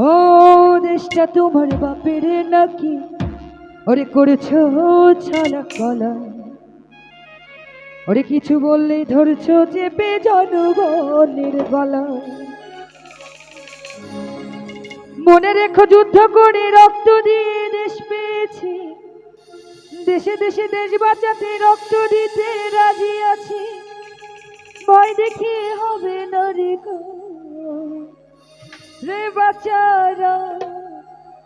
ও দেশটা তোমার বাপের নাকি? ওরে করেছ ছালা কলা। ওরে কিছু বললেই ধরছো চেপে জনগণের গলা। মনে রেখো যুদ্ধ করে রক্ত দিয়ে দেশ পেয়েছি। দেশে দেশে দেশ বাঁচাতে রক্ত দিতে রাজি আছি। ভয় দেখে হবে না রে গো। রে বাচ্চারা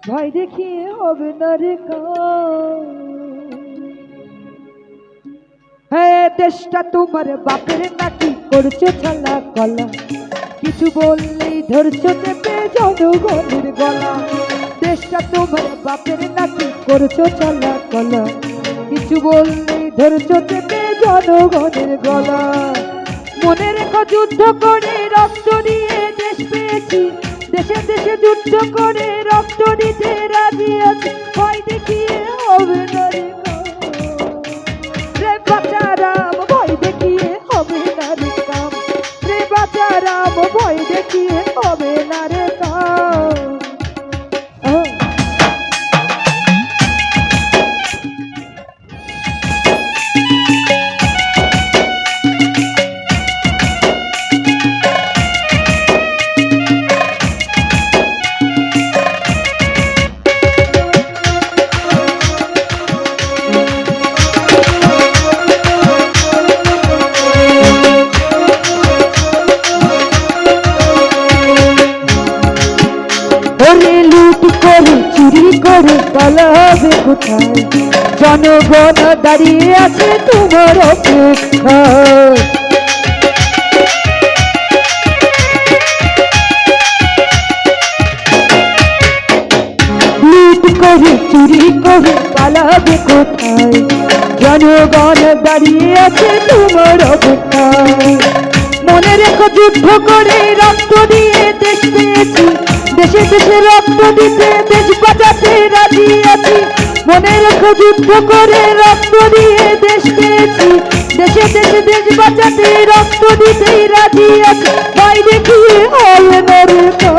ভয় দেখিয়ে হবে না রে। হ্যাঁ দেশটা তোমার বাপের নাকি করছ ছালা কলা। কিছু বললেই ধরছো চেপে জনগণের গলা। দেশটা তোমার বাপের নাকি করছ ছালা কলা। কিছু বললেই ধরছো চেপে জনগণের গলা। মনে রেখো যুদ্ধ করে রক্ত দিয়ে দেশ পেয়েছি। দেশে দেশে যুদ্ধ করে রক্ত দিতে রাজি আছি। কোথায়? জনগণ দাঁড়িয়ে আছে তোমার অপেক্ষায়। করে, চুরি করে পালাবে কোথায়? জনগণ দাঁড়িয়ে আছে তোমার অপেক্ষায়। মনে রেখো যুদ্ধ করে রক্ত দিয়ে দেশ পেয়েছি। দেশে দেশে রক্ত দিতে দেশ বাঁচাতে রাজি আছি। মনে রেখো যুদ্ধ করে রক্ত দিয়ে দেশ পেয়েছি। দেশে দেশে দেশ বাঁচাতে রক্ত দিতেই রাজি আছি। ভাই দেখিয়ে হয় না রে গো।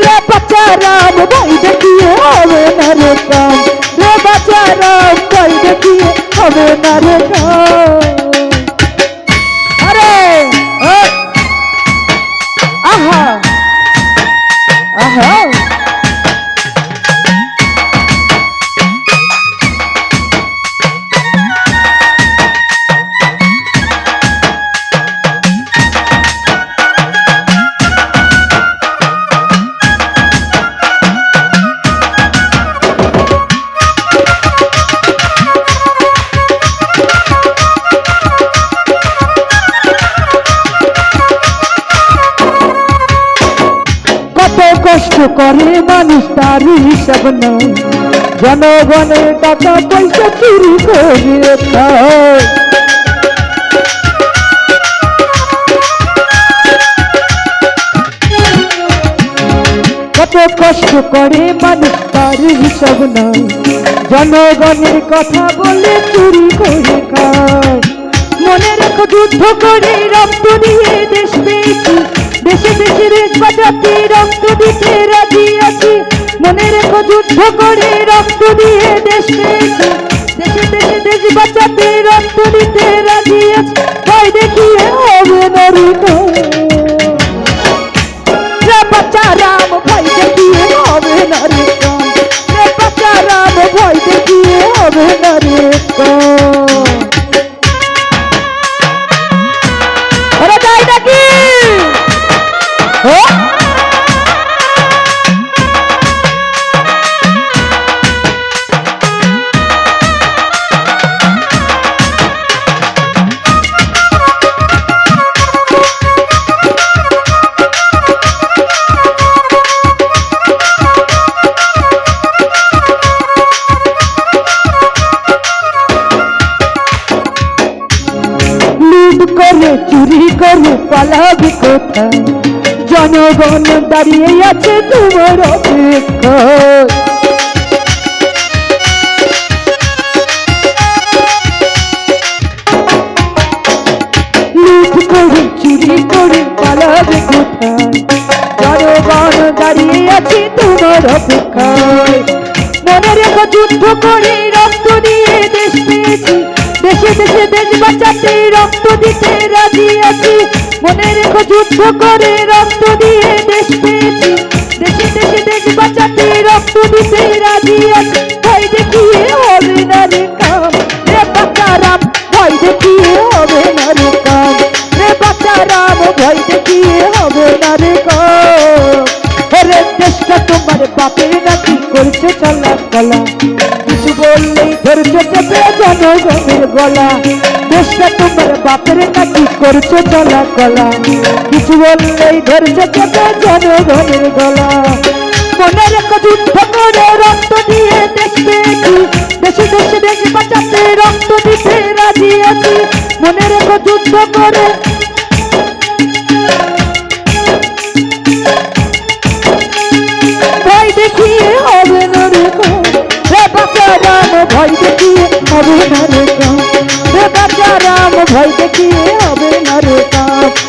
রে বাচ্চা রাম ভাই দেখিয়ে হবে না রে কাম রে বাচ্চা রাম ভাই দেখিয়ে হবে না রে কাম কষ্ট করে মানুষ তার হিসাব নয়। জনগণের টাকা পয়সা চুরি করে কত কষ্ট করে মানুষ তার হিসাব নয়। জনগণের কথা বলে চুরি করে খায়। মনে রেখো যুদ্ধ করে রক্ত দিয়ে দেশ পেয়েছি। দেশে বাঁচাতে রক্ত দিতে রাজি আছি। মনে রেখো যুদ্ধ করে রক্ত দিয়ে দেশ পেয়েছি। দেশে দেশে, দেশ বাঁচাতে রক্ত দিতে রাজি আছি। ভয় দেখিয়ে হবে না রে বাচ্চা রাম, ভয় দেখিয়ে হবে না রে বাচ্চা রাম, ভয় দেখিয়ে হবে না পালাবি কোথায় জনগণ দাঁড়িয়ে আছে তোমার অপেক্ষা। তোমার অপেক্ষায় মনে রেখো যুদ্ধ করে রক্ত দিয়ে দেশ পেয়েছি। দেশে দেশে দেশ বাঁচাতে রক্ত দিতে রাজি। মনে রেখো যুদ্ধ করে রক্ত দিয়ে দেশ পেয়েছি। দেশে দেশে দেশ বাঁচাতে রক্ত দিতে রাজি আছি। ভয় দেখিয়ে হবে না রে কাম। রে বাচ্চারাম ভয় দেখিয়ে হবে না রে কাম। রে বাচ্চারাম ভয় দেখিয়ে হবে না রে কাম। ওরে দেশটা তোমার বাপের নাকি করছে চলা কলা কিছু বললেই ধরছে চেপে জনগণের গলা। দেশটা তোমার বাপের করছে চলা কলা। কিছু বললেই ধরছে চেপে জনগণের গলা। মনে রেখো যুদ্ধ রক্ত দিয়ে দেশ পেয়েছি দেশে দেশে দেশ বাঁচাতে রক্ত দিতে রাজি আছি। মনে রেখো যুদ্ধ করে ভয় দেখিয়ে হবে না রে ভয় দেখিয়ে হবে না রাম ভয় দেখিয়ে হবে না রে কাম